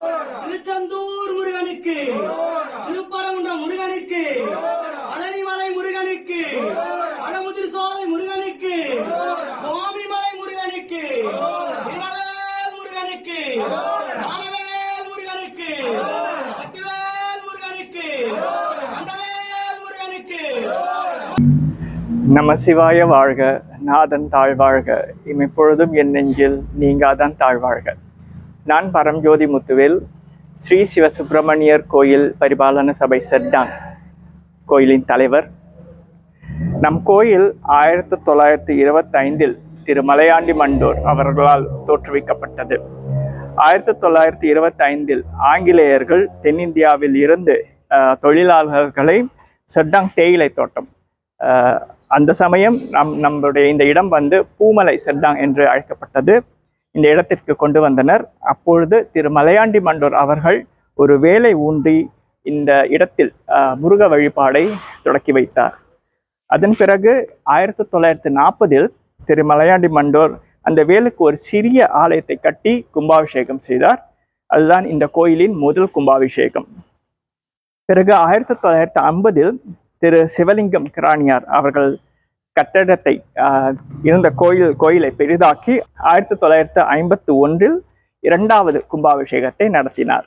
திருச்செந்தூர் முருகனுக்கு. திருப்பரங்குன்ற முருகனுக்கு. பழனிமலை முருகனுக்கு. வடமுதிர் சோலை முருகனுக்கு. சுவாமிமலை முருகனுக்கு. இரவேல் முருகனுக்கு. ஞானவேல் முருகனுக்கு. சக்திவேல் முருகனுக்கு. கந்தவேல் முருகனுக்கு. நம சிவாய வாழ்க. நாதன் தாழ்வாழ்க. இமைப்பொழுதும் என் நெஞ்சில் நீங்காதான் தாழ்வாழ்க. நான் பரம்ஜோதி முத்துவேல் ஸ்ரீ சிவசுப்பிரமணியர் கோயில் பரிபாலன சபை செட்டான் கோயிலின் தலைவர். நம் கோயில் ஆயிரத்தி தொள்ளாயிரத்தி இருபத்தைந்தில் திரு மலையாண்டி மண்டோர் அவர்களால் தோற்றுவிக்கப்பட்டது. ஆயிரத்தி தொள்ளாயிரத்தி இருபத்தைந்தில் ஆங்கிலேயர்கள் தென்னிந்தியாவில் இருந்து தொழிலாளர்களை செட்டாங் தேயிலை தோட்டம். அந்த சமயம் நம் நம்மளுடைய இந்த இடம் வந்து பூமலை செட்டாங் என்று அழைக்கப்பட்டது. இந்த இடத்திற்கு கொண்டு வந்தனர். அப்பொழுது திரு மலையாண்டி மண்டோர் அவர்கள் ஒரு வேலை ஊன்றி இந்த இடத்தில் அஹ், முருக வழிபாடை தொடக்கி வைத்தார். அதன் பிறகு ஆயிரத்தி தொள்ளாயிரத்தி நாற்பதில் திரு மலையாண்டி மண்டோர் அந்த வேலுக்கு ஒரு சிறிய ஆலயத்தை கட்டி கும்பாபிஷேகம் செய்தார். அதுதான் இந்த கோயிலின் முதல் கும்பாபிஷேகம். பிறகு ஆயிரத்தி தொள்ளாயிரத்தி ஐம்பதில் திரு சிவலிங்கம் கிராணியார் அவர்கள் கட்டடத்தை ஆஹ், இருந்த கோயில் கோயிலை பெரிதாக்கி ஆயிரத்தி தொள்ளாயிரத்தி ஐம்பத்தி ஒன்றில் இரண்டாவது கும்பாபிஷேகத்தை நடத்தினார்.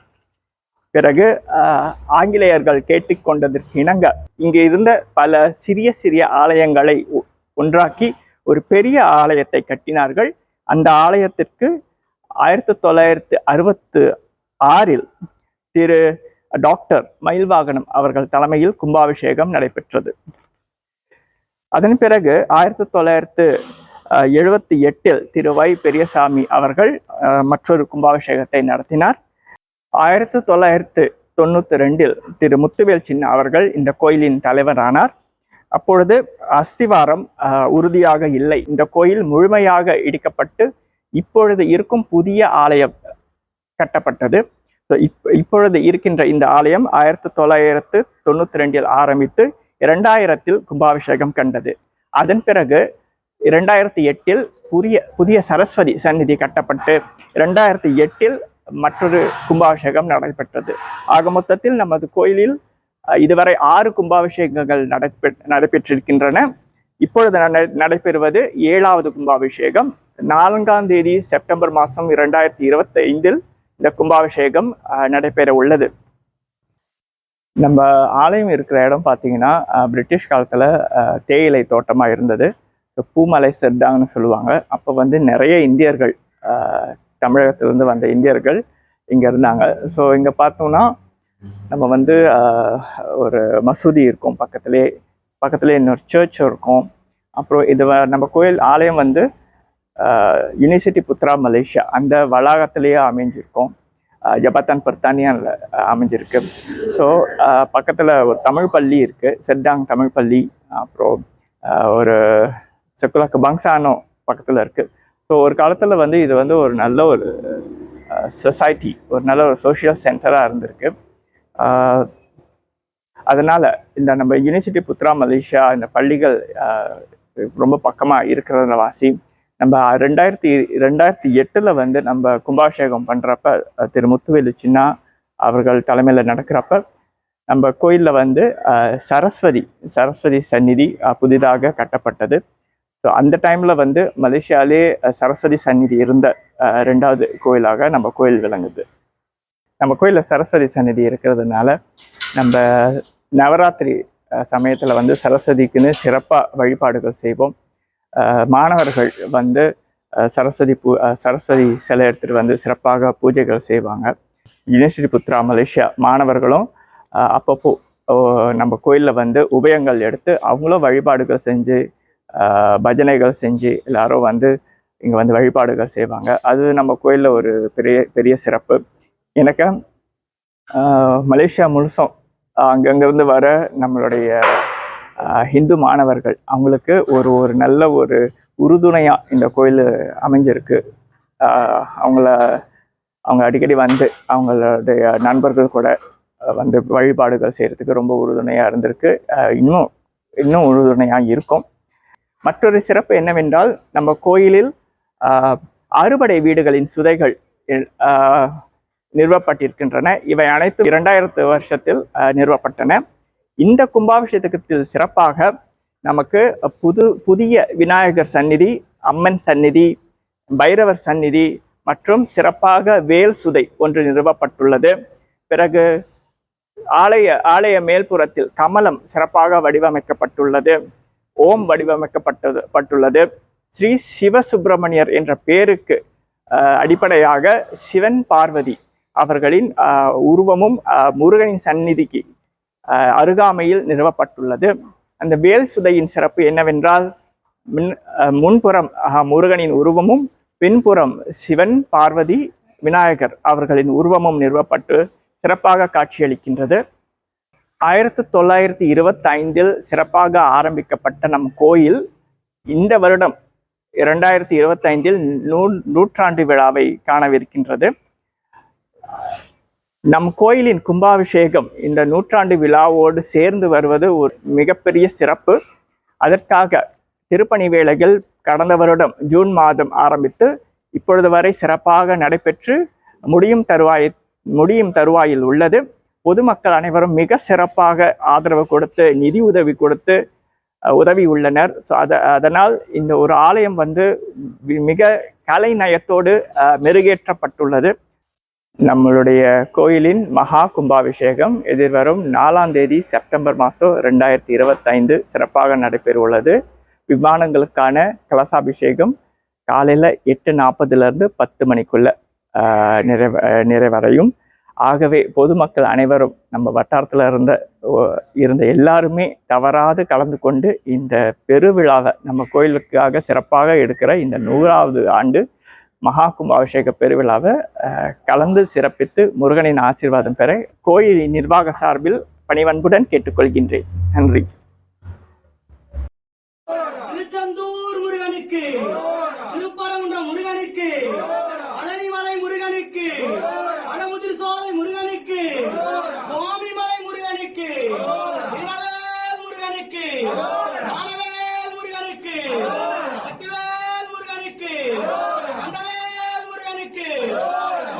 பிறகு ஆஹ், ஆங்கிலேயர்கள் கேட்டுக்கொண்டதற்கு இணங்க இங்கே இருந்த பல சிறிய சிறிய ஆலயங்களை ஒ- ஒன்றாக்கி ஒரு பெரிய ஆலயத்தை கட்டினார்கள். அந்த ஆலயத்திற்கு ஆயிரத்தி தொள்ளாயிரத்து அறுபத்து ஆறில் திரு டாக்டர் மயில்வாகனம் அவர்கள் தலைமையில் கும்பாபிஷேகம் நடைபெற்றது. அதன் பிறகு ஆயிரத்தி தொள்ளாயிரத்து எழுபத்தி எட்டில் திரு வை பெரியசாமி அவர்கள் அஹ், மற்றொரு கும்பாபிஷேகத்தை நடத்தினார். ஆயிரத்தி தொள்ளாயிரத்து தொண்ணூத்தி ரெண்டில் திரு முத்துவேல் சின்ன அவர்கள் இந்த கோயிலின் தலைவரானார். அப்பொழுது அஸ்திவாரம் உறுதியாக இல்லை. இந்த கோயில் முழுமையாக இடிக்கப்பட்டு இப்பொழுது இருக்கும் புதிய ஆலயம் கட்டப்பட்டது. இப் இப்பொழுது இருக்கின்ற இந்த ஆலயம் ஆயிரத்தி தொள்ளாயிரத்து தொண்ணூத்தி ரெண்டில் ஆரம்பித்து இரண்டாயிரத்தில் கும்பாபிஷேகம் கண்டது. அதன் பிறகு இரண்டாயிரத்தி எட்டில் புதிய புதிய சரஸ்வதி சந்நிதி கட்டப்பட்டு இரண்டாயிரத்தி எட்டில் மற்றொரு கும்பாபிஷேகம் நடைபெற்றது. ஆக மொத்தத்தில் நமது கோயிலில் இதுவரை ஆறு கும்பாபிஷேகங்கள் நடைபெற் நடைபெற்றிருக்கின்றன. இப்பொழுது நடைபெறுவது ஏழாவது கும்பாபிஷேகம். நான்காம் தேதி செப்டம்பர் மாதம் இரண்டாயிரத்தி இருபத்தி ஐந்தில் இந்த கும்பாபிஷேகம் நடைபெற உள்ளது நம்ம ஆலயம் இருக்கிற இடம் பார்த்தீங்கன்னா பிரிட்டிஷ் காலத்தில் தேயிலை தோட்டமாக இருந்தது. ஸோ பூமலை செட்டாங்கன்னு சொல்லுவாங்க. அப்போ வந்து நிறைய இந்தியர்கள் தமிழகத்திலேருந்து வந்த இந்தியர்கள் இங்கே இருந்தாங்க. ஸோ இங்கே பார்த்தோம்னா நம்ம வந்து ஒரு மசூதி இருக்கும் பக்கத்துலேயே பக்கத்துலேயே இன்னொரு சர்ச் இருக்கும். அப்புறம் இது வ- நம்ம கோயில் ஆலயம் வந்து யூனிவர்சிட்டி புத்ரா மலேசியா அந்த வளாகத்திலேயே அமைஞ்சிருக்கும். ஜபத்தான் பர்தானியாவில் அமைஞ்சிருக்கு. ஸோ பக்கத்தில் ஒரு தமிழ் பள்ளி இருக்குது செட்டாங் தமிழ் பள்ளி. அப்புறம் ஒரு செக்குலாக்கு பங்சானோ பக்கத்தில் இருக்குது ஸோ ஒரு காலத்தில் வந்து இது வந்து ஒரு நல்ல ஒரு சொசைட்டி ஒரு நல்ல ஒரு சோஷியல் சென்டராக இருந்திருக்கு. அதனால் இந்த நம்ம யூனிவர்சிட்டி புத்ரா மலேசியா இந்த பள்ளிகள் ரொம்ப பக்கமாக இருக்கிறத வாசி நம்ம ரெண்டாயிரத்தி ரெண்டாயிரத்தி எட்டில் வந்து நம்ம கும்பாபிஷேகம் பண்ணுறப்ப திரு முத்துவேலு சின்னா அவர்கள் தலைமையில் நடக்கிறப்ப நம்ம கோயிலில் வந்து சரஸ்வதி சரஸ்வதி சந்நிதி புதிதாக கட்டப்பட்டது. ஸோ அந்த டைமில் வந்து மலேசியாலே சரஸ்வதி சந்நிதி இருந்த ரெண்டாவது கோயிலாக நம்ம கோயில் விளங்குது. நம்ம கோயிலில் சரஸ்வதி சந்நிதி இருக்கிறதுனால நம்ம நவராத்திரி சமயத்தில் வந்து சரஸ்வதிக்குன்னு சிறப்பாக வழிபாடுகள் செய்வோம். மாணவர்கள் வந்து சரஸ்வதி பூ சரஸ்வதி சிலை எடுத்துகிட்டு வந்து சிறப்பாக பூஜைகள் செய்வாங்க. யுனிவர்சிட்டி புத்ரா மலேசியா மாணவர்களும் அப்பப்போ நம்ம கோயிலில் வந்து உபயங்கள் எடுத்து அவங்களும் வழிபாடுகள் செஞ்சு பஜனைகள் செஞ்சு எல்லாரும் வந்து இங்கே வந்து வழிபாடுகள் செய்வாங்க. அது நம்ம கோயிலில் ஒரு பெரிய பெரிய சிறப்பு. எனக்கு மலேசியா முழுசும் அங்கங்கேருந்து வர நம்மளுடைய ஹிந்து மாணவர்கள் அவங்களுக்கு ஒரு ஒரு நல்ல ஒரு உறுதுணையாக இந்த கோயில் அமைஞ்சிருக்கு. அவங்கள அவங்க அடிக்கடி வந்து அவங்களுடைய நண்பர்கள் கூட வந்து வழிபாடுகள் செய்கிறதுக்கு ரொம்ப உறுதுணையாக இருந்திருக்கு. இன்னும் இன்னும் உறுதுணையாக இருக்கும். மற்றொரு சிறப்பு என்னவென்றால் நம்ம கோயிலில் அறுபடை வீடுகளின் சுதைகள் எல்- நிறுவப்பட்டிருக்கின்றன. இவை அனைத்தும் இரண்டாயிரத்து வருஷத்தில் நிறுவப்பட்டன. இந்த கும்பாபிஷேகத்துக்கு சிறப்பாக நமக்கு புது புதிய விநாயகர் சந்நிதி அம்மன் சந்நிதி பைரவர் சந்நிதி மற்றும் சிறப்பாக வேல் சுதை ஒன்று நிறுவப்பட்டுள்ளது. பிறகு ஆலய ஆலய மேல்புறத்தில் கமலம் சிறப்பாக வடிவமைக்கப்பட்டுள்ளது. ஓம் வடிவமைக்கப்பட்டது பட்டுள்ளது. ஸ்ரீ சிவசுப்பிரமணியர் என்ற பேருக்கு அடிப்படையாக சிவன் பார்வதி அவர்களின் உருவமும் முருகனின் சந்நிதிக்கு அருகாமையில் நிறுவப்பட்டுள்ளது. அந்த வேல் சுதையின் சிறப்பு என்னவென்றால் மின் முன்புறம் முருகனின் உருவமும் பின்புறம் சிவன் பார்வதி விநாயகர் அவர்களின் உருவமும் நிறுவப்பட்டு சிறப்பாக காட்சியளிக்கின்றது. ஆயிரத்தி தொள்ளாயிரத்தி இருபத்தைந்தில் சிறப்பாக ஆரம்பிக்கப்பட்ட நம் கோயில் இந்த வருடம் இரண்டாயிரத்தி இருபத்தைந்தில் நூ நூற்றாண்டு விழாவை காணவிருக்கின்றது. நம் கோயிலின் கும்பாபிஷேகம் இந்த நூற்றாண்டு விழாவோடு சேர்ந்து வருவது ஒரு மிகப்பெரிய சிறப்பு. அதற்காக திருப்பணி வேலைகள் கடந்த வருடம் ஜூன் மாதம் ஆரம்பித்து இப்பொழுது வரை சிறப்பாக நடைபெற்று முடியும் தருவாய் முடியும் தருவாயில் உள்ளது. பொதுமக்கள் அனைவரும் மிக சிறப்பாக ஆதரவு கொடுத்து நிதி உதவி கொடுத்து உதவி உள்ளனர். ஸோ அத அதனால் இந்த ஒரு ஆலயம் வந்து மிக கலை நயத்தோடு மெருகேற்றப்பட்டுள்ளது. நம்மளுடைய கோயிலின் மகா கும்பாபிஷேகம் எதிர்வரும் நாலாம் தேதி செப்டம்பர் மாதம் ரெண்டாயிரத்தி இருபத்தைந்து சிறப்பாக நடைபெறவுள்ளது. விமானங்களுக்கான கலசாபிஷேகம் காலையில் எட்டு நாற்பதுலேருந்து பத்து மணிக்குள்ள நிறைவ நிறைவடையும். ஆகவே பொதுமக்கள் அனைவரும் நம்ம வட்டாரத்தில் இருந்த இருந்த எல்லாருமே தவறாது கலந்து கொண்டு இந்த பெருவிழாவை நம்ம கோயிலுக்காக சிறப்பாக எடுக்கிற இந்த நூறாவது ஆண்டு மகா கும்பாபிஷேக பெருவிழாவை கலந்து சிறப்பித்து முருகனின் ஆசீர்வாதம் பெற கோயிலின் நிர்வாக சார்பில் பணிவன்புடன் கேட்டுக்கொள்கின்றேன். நன்றி.